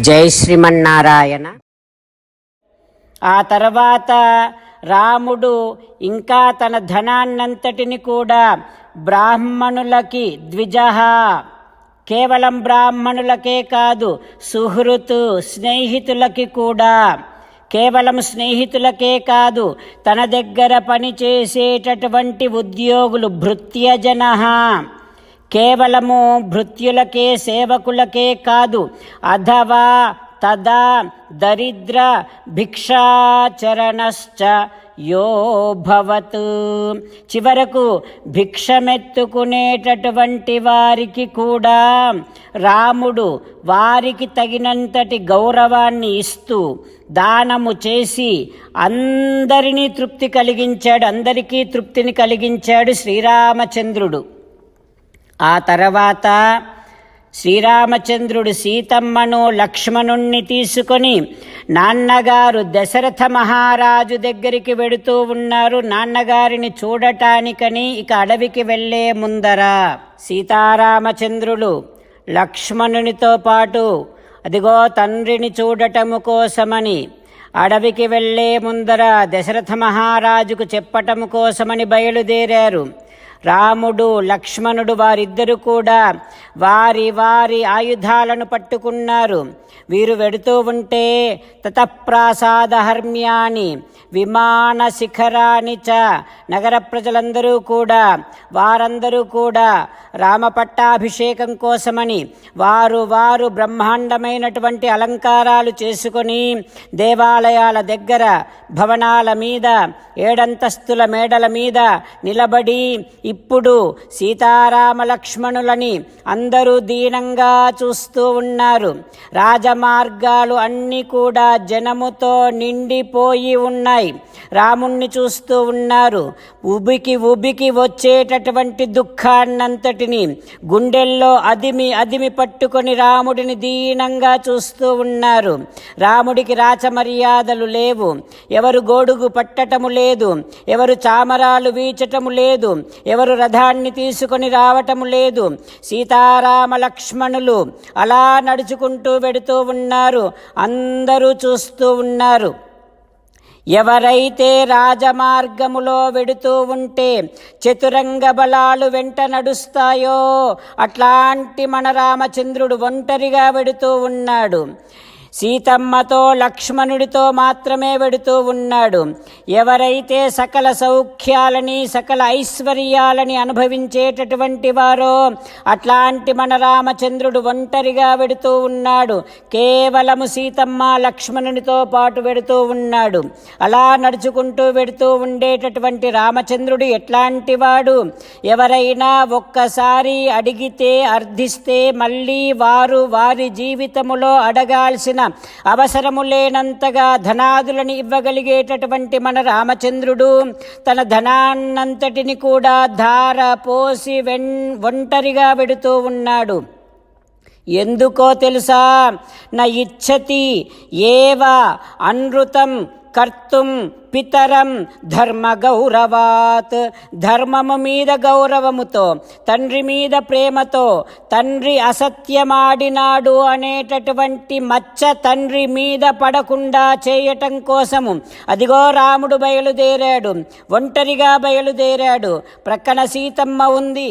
జై శ్రీమన్నారాయణ. ఆ తర్వాత రాముడు ఇంకా తన ధనాన్నంతటిని కూడా బ్రాహ్మణులకి ద్విజహ. కేవలం బ్రాహ్మణులకే కాదు సుహృతు స్నేహితులకి కూడా. కేవలం స్నేహితులకే కాదు తన దగ్గర పనిచేసేటటువంటి ఉద్యోగులు భృత్యజన కేవలము భృత్యులకే సేవకులకే కాదు అథవా తదా దరిద్ర భిక్షాచరణశ్చ యోభవత్ చివరకు భిక్షమెత్తుకునేటటువంటి వారికి కూడా రాముడు వారికి తగినంతటి గౌరవాన్ని ఇస్తూ దానము చేసి అందరినీ తృప్తి కలిగించాడు అందరికీ తృప్తిని కలిగించాడు శ్రీరామచంద్రుడు. ఆ తర్వాత శ్రీరామచంద్రుడు సీతమ్మను లక్ష్మణుణ్ణి తీసుకొని నాన్నగారు దశరథ మహారాజు దగ్గరికి వెడుతూ ఉన్నారు. నాన్నగారిని చూడటానికని ఇక అడవికి వెళ్ళే ముందర సీతారామచంద్రులు లక్ష్మణునితో పాటు అదిగో తండ్రిని చూడటము కోసమని అడవికి వెళ్ళే ముందర దశరథ మహారాజుకు చెప్పటము కోసమని బయలుదేరారు. రాముడు లక్ష్మణుడు వారిద్దరూ కూడా వారి వారి ఆయుధాలను పట్టుకున్నారు. వీరు వెడుతూ ఉంటే తతప్రాసాదహర్మ్యాని విమాన శిఖరాని చ నగర ప్రజలందరూ కూడా వారందరూ కూడా రామపట్టాభిషేకం కోసమని వారు వారు బ్రహ్మాండమైనటువంటి అలంకారాలు చేసుకొని దేవాలయాల దగ్గర భవనాల మీద ఏడంతస్తుల మేడల మీద నిలబడి ఇప్పుడు సీతారామ లక్ష్మణులని అందరూ దీనంగా చూస్తూ ఉన్నారు. రాజమార్గాలు అన్నీ కూడా జనముతో నిండిపోయి ఉన్నాయి. రాముణ్ణి చూస్తూ ఉన్నారు. ఉబికి ఉబికి వచ్చేటటువంటి దుఃఖాన్నంతటిని గుండెల్లో అదిమి అదిమి పట్టుకొని రాముడిని దీనంగా చూస్తూ ఉన్నారు. రాముడికి రాచమర్యాదలు లేవు. ఎవరు గోడుగు పట్టటము లేదు లేదు. ఎవరు చామరాలు వీచటము లేదు. ఎవరు రథాన్ని తీసుకొని రావటము లేదు. సీతారామ లక్ష్మణులు అలా నడుచుకుంటూ వెడుతూ ఉన్నారు. అందరూ చూస్తూ ఉన్నారు. ఎవరైతే రాజమార్గములో వెడుతూ ఉంటే చతురంగ బలాలు వెంట నడుస్తాయో అట్లాంటి మన రామచంద్రుడు ఒంటరిగా వెడుతూ ఉన్నాడు. సీతమ్మతో లక్ష్మణుడితో మాత్రమే వెడుతూ ఉన్నాడు. ఎవరైతే సకల సౌఖ్యాలని సకల ఐశ్వర్యాలని అనుభవించేటటువంటి వారో అట్లాంటి మన రామచంద్రుడు ఒంటరిగా వెడుతూ ఉన్నాడు. కేవలము సీతమ్మ లక్ష్మణునితో పాటు వెడుతూ ఉన్నాడు. అలా నడుచుకుంటూ వెడుతూ ఉండేటటువంటి రామచంద్రుడు ఎట్లాంటి వాడు? ఎవరైనా ఒక్కసారి అడిగితే అర్థిస్తే మళ్ళీ వారు వారి జీవితములో అడగాల్సిన అవసరము లేనంతగా ధనాదులను ఇవ్వగలిగేటటువంటి మన రామచంద్రుడు తన ధనాన్నంతటిని కూడా ధార పోసి వెన్ ఒంటరిగా పెడుతూ ఉన్నాడు. ఎందుకో తెలుసా? నా ఇచ్చతి ఏవ అనృతం కర్తుం పితరం ధర్మ గౌరవాత్ ధర్మము మీద గౌరవముతో తండ్రి మీద ప్రేమతో తండ్రి అసత్యమాడినాడు అనేటటువంటి మచ్చ తండ్రి మీద పడకుండా చేయటం కోసము. అదిగో రాముడు బయలుదేరాడు ఒంటరిగా బయలుదేరాడు. ప్రక్కన సీతమ్మ ఉంది.